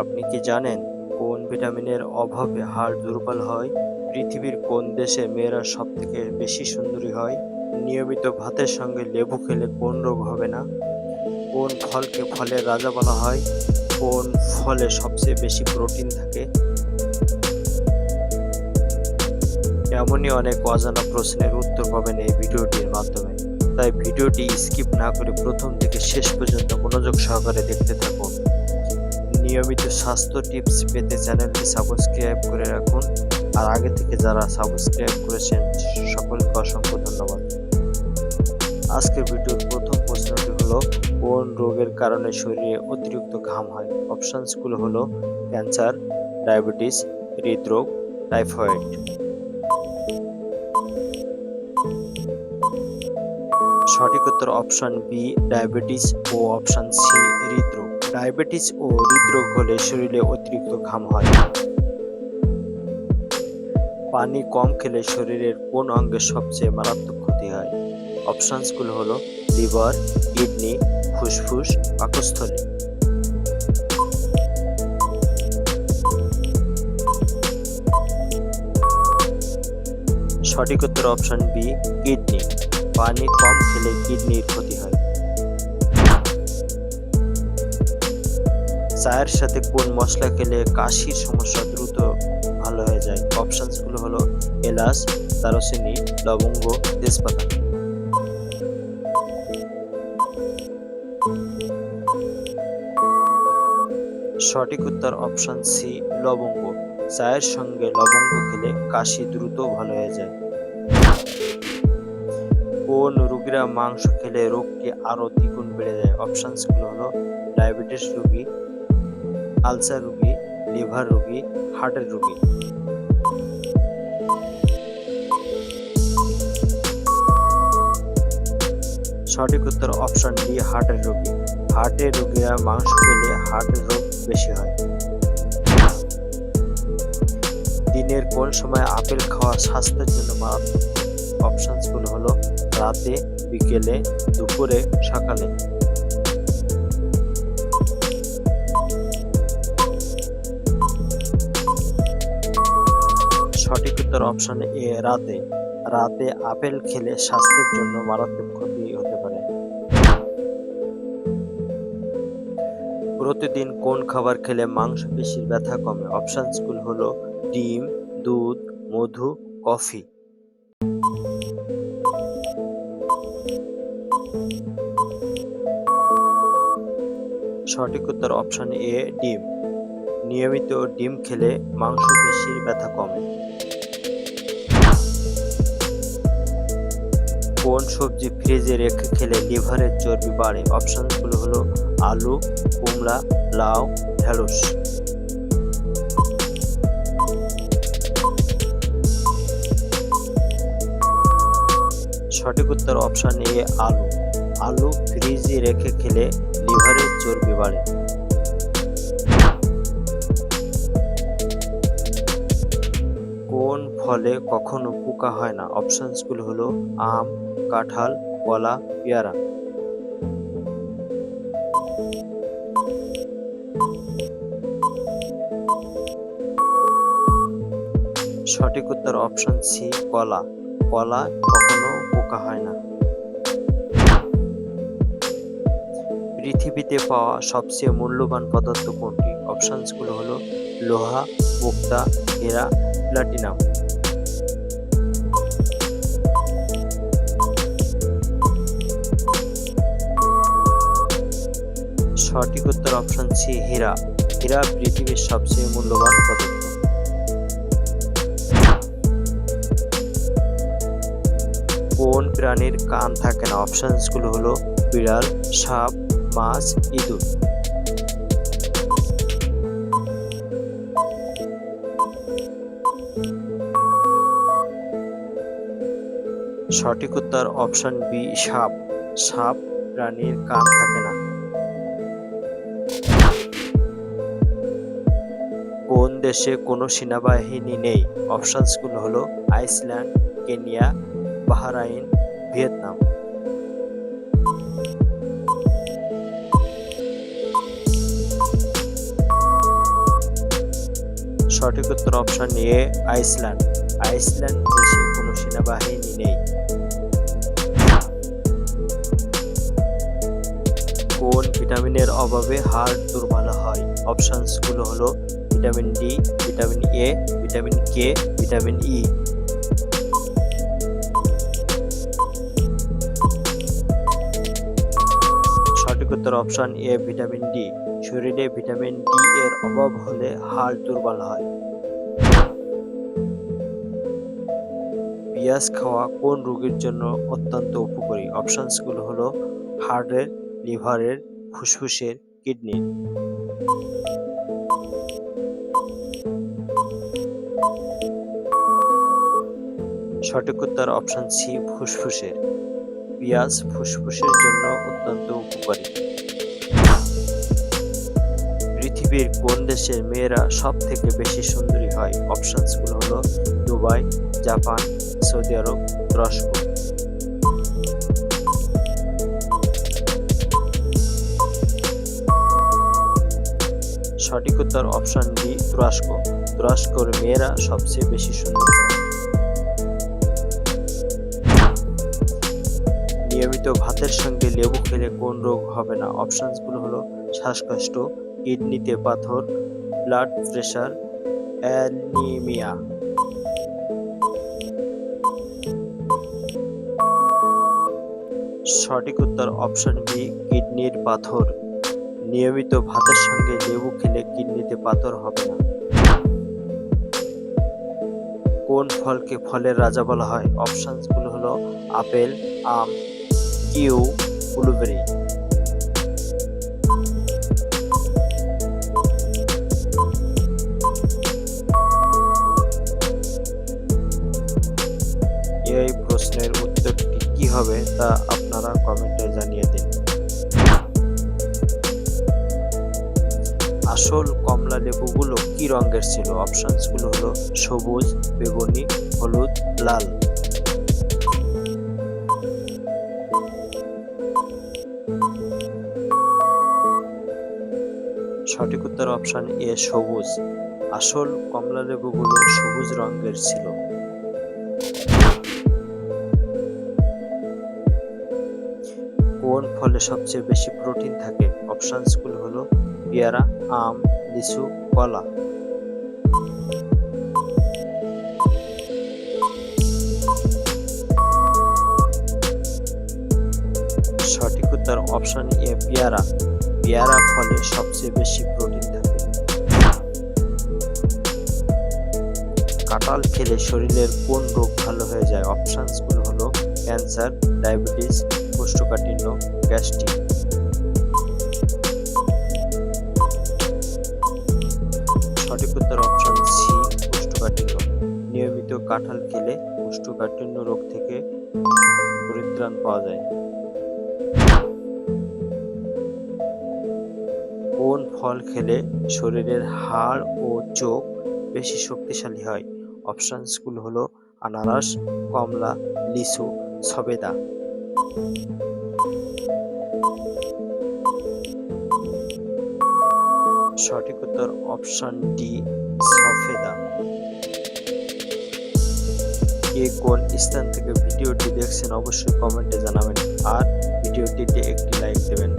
আপনি কি জানেন কোন ভিটামিনের অভাবে হাড় দুর্বল হয়? পৃথিবীর কোন দেশে মেয়েরা সব থেকে বেশি সুন্দরী হয়? নিয়মিত ভাতের সঙ্গে লেবু খেলে কোন রোগ হবে না? কোন ফলকে ফলের রাজা বলা হয়? কোন ফলে সবচেয়ে বেশি প্রোটিন থাকে? এমনই অনেক অজানা প্রশ্নের উত্তর পাবেন এই ভিডিওটির মাধ্যমে। তাই ভিডিওটি স্কিপ না করে প্রথম থেকে শেষ পর্যন্ত মনোযোগ সহকারে দেখতে থাকুন। নিয়মিত স্বাস্থ্য টিপস পেতে চ্যানেলটি সাবস্ক্রাইব করে রাখুন। আর আগে থেকে যারা সাবস্ক্রাইব করেছেন, সকলকে অসংখ্য ধন্যবাদ। আজকের ভিডিওর প্রথম প্রশ্নটি হলো, কোন রোগের কারণে শরীরে অতিরিক্ত ঘাম হয়? অপশানসগুলো হলো, ক্যান্সার, ডায়াবেটিস, হৃদরোগ, টাইফয়েড। সঠিক উত্তর অপশন বি, ডায়াবেটিস ও অপশন সি। ডায়াবেটিস ও হৃদরোগ হলে শরীরে অতিরিক্ত ঘাম হয়। পানি কম খেলে শরীরের কোন অঙ্গের সবচেয়ে মারাত্মক ক্ষতি হয়? অপশানসগুলো হলো লিভার, কিডনি, ফুসফুস, পাকস্থলী। সঠিক উত্তর অপশন বি, কিডনি। পানি কম খেলে চায়ের সাথে কোন মশলা খেলে কাশির সমস্যা দ্রুত ভালো হয়ে যায়? অপশনসগুলো হলো এলাচ, দারুচিনি, লবঙ্গ, তেজপাতা। সঠিক উত্তর অপশন সি লবঙ্গ। চায়ের সঙ্গে লবঙ্গ খেলে কাশি দ্রুত ভালো হয়ে যায়। কোন রোগীরা মাংস খেলে রোগটি আরও দ্বিগুণ বেড়ে যায়? অপশনসগুলো হলো ডায়াবেটিস রোগী আলসার রোগী, লিভার রোগী, হার্টের রোগী। সঠিক উত্তর অপশন ডি, হার্টের রোগী। হার্টের রোগীরা মাংস খেলে হার্টের রোগ বেশি হয়। দিনের কোন সময় আপেল খাওয়া স্বাস্থ্যের জন্য মারাত্মক? অপশনসগুলো হলো রাতে, বিকেলে, দুপুরে, সকালে। সঠিক উত্তর অপশন এ রাতে রাতে আপেল খেলে স্বাস্থ্যের জন্য মারাত্মক ক্ষতি হতে পারে। প্রতিদিন কোন খাবার খেলে মাংসপেশির ব্যথা কমে? অপশনসগুলো হলো ডিম, দুধ, মধু, কফি। সঠিক উত্তর অপশন এ ডিম। নিয়মিত ডিম খেলে মাংসপেশির ব্যথা কমে। কোন সবজি ফ্রিজে রেখে খেলে লিভারের চর্বি বাড়ে? অপশনগুলো হলো আলু, কুমড়া, লাউ, ঢেঁড়স। সঠিক উত্তর অপশন এ, আলু। আলু ফ্রিজে রেখে খেলে লিভারের চর্বি বাড়ে। কোন ফলে কখনো পোকা হয় না? অপশনসগুলো হলো আম কাঁঠাল, কলা, পেয়ারা। সঠিক উত্তর অপশন সি কলা। কলা কখনো পোকা হয় না। পৃথিবীতে পাওয়া সবচেয়ে মূল্যবান পদার্থ কোনটি? অপশনসগুলো হলো লোহা, মুক্তা হীরা প্লাটিনাম। সঠিক উত্তর অপশন সি হীরা। হীরা পৃথিবীর সবচেয়ে মূল্যবান পদার্থ। কোন প্রাণীর কান থাকে না? অপশনসগুলো হলো বিড়াল, সাপ, মাছ, ইঁদুর। সঠিক উত্তর অপশন বি সাপ। সাপ প্রাণীর কান থাকে না। দেশে কোনো সেনাবাহিনী নেই। অপশনসগুলো হলো আইসল্যান্ড, কেনিয়া, বাহরাইন, ভিয়েতনাম। সঠিক উত্তর অপশন নিয়ে আইসল্যান্ড। আইসল্যান্ড দেশে কোনো সেনাবাহিনী নেই। কোন ভিটামিনের অভাবে হাড় দুর্বল হয়? অপশনসগুলো হলো vitamin D, vitamin A, vitamin K, vitamin E. সঠিক উত্তর অপশন এ, ভিটামিন ডি। শরীরে ভিটামিন ডি এর অভাব হলে হাড় দুর্বল হয়। পেঁয়াজ খাওয়া কোন রোগীর জন্য অত্যন্ত উপকারী? অপশনসগুলো হলো হার্টের লিভারের, ফুসফুসের, কিডনির। সঠিক উত্তর অপশন সি ফুসফুসের। পেঁয়াজ ফুসফুসের জন্য অত্যন্ত উপকারী। পৃথিবীর কোন দেশের মেয়েরা সব থেকে বেশি সুন্দরী হয়? অপশনসগুলো হলো দুবাই, জাপান, সৌদি আরব, তুরস্ক। সঠিক উত্তর অপশন ডি তুরস্ক। তুরস্কর মেয়েরা সবচেয়ে বেশি সুন্দর। নিয়মিত ভাতের সঙ্গে লেবু খেলে কোন রোগ হবে না। অপশনসগুলো হলো শ্বাসকষ্ট, কিডনিতে পাথর, ব্লাড প্রেশার অ্যানিমিয়া। সঠিক উত্তর অপশন বি, কিডনির পাথর। নিয়মিত ভাতের সঙ্গে লেবু খেলে কিডনিতে পাথর হবে না। কোন ফলকে ফলের রাজা বলা হয়? অপশানসগুলো হলো আপেল, আম, কিউ ব্লুবেরি এই প্রশ্নের উত্তরটি কি হবে তা আপনারা কমেন্টে জানিয়ে দিন। আসল কমলা লেবুগুলো কি রঙের ছিল? অপশনসগুলো হলো সবুজ, বেগুনি, হলুদ, লাল। সঠিক উত্তর অপশন এ, সবুজ। আসল কমলা লেবুগুলো সবুজ রঙের ছিল। কোন ফলে সবচেয়ে বেশি প্রোটিন থাকে? অপশনসগুলো হলো পেয়ারা আম লিচু কলা সঠিক উত্তর অপশন এ পেয়ারা পেয়ারা ফলে সবচেয়ে বেশি প্রোটিন থাকে। কাঁঠাল খেলে শরীরের কোন রোগ ভালো হয়ে যায়? অপশনসগুলো হলো ক্যান্সার ডায়াবেটিস কোষ্ঠকাঠিন্য গ্যাস্ট্রিক কাঁঠাল খেলে কোষ্ঠকাঠিন্য রোগ থেকে পরিত্রাণ পাওয়া যায়। কোন ফল খেলে শরীরের হাড় ও চোখ বেশি শক্তিশালী হয়? অপশনসগুলো হলো আনারস, কমলা, লিচু, সবেদা। সঠিক উত্তর অপশন ডি, সফেদা। কে কোন স্থান থেকে ভিডিওটি দেখছেন অবশ্যই কমেন্টে জানাবেন। আর ভিডিওটিতে একটি লাইক দেবেন।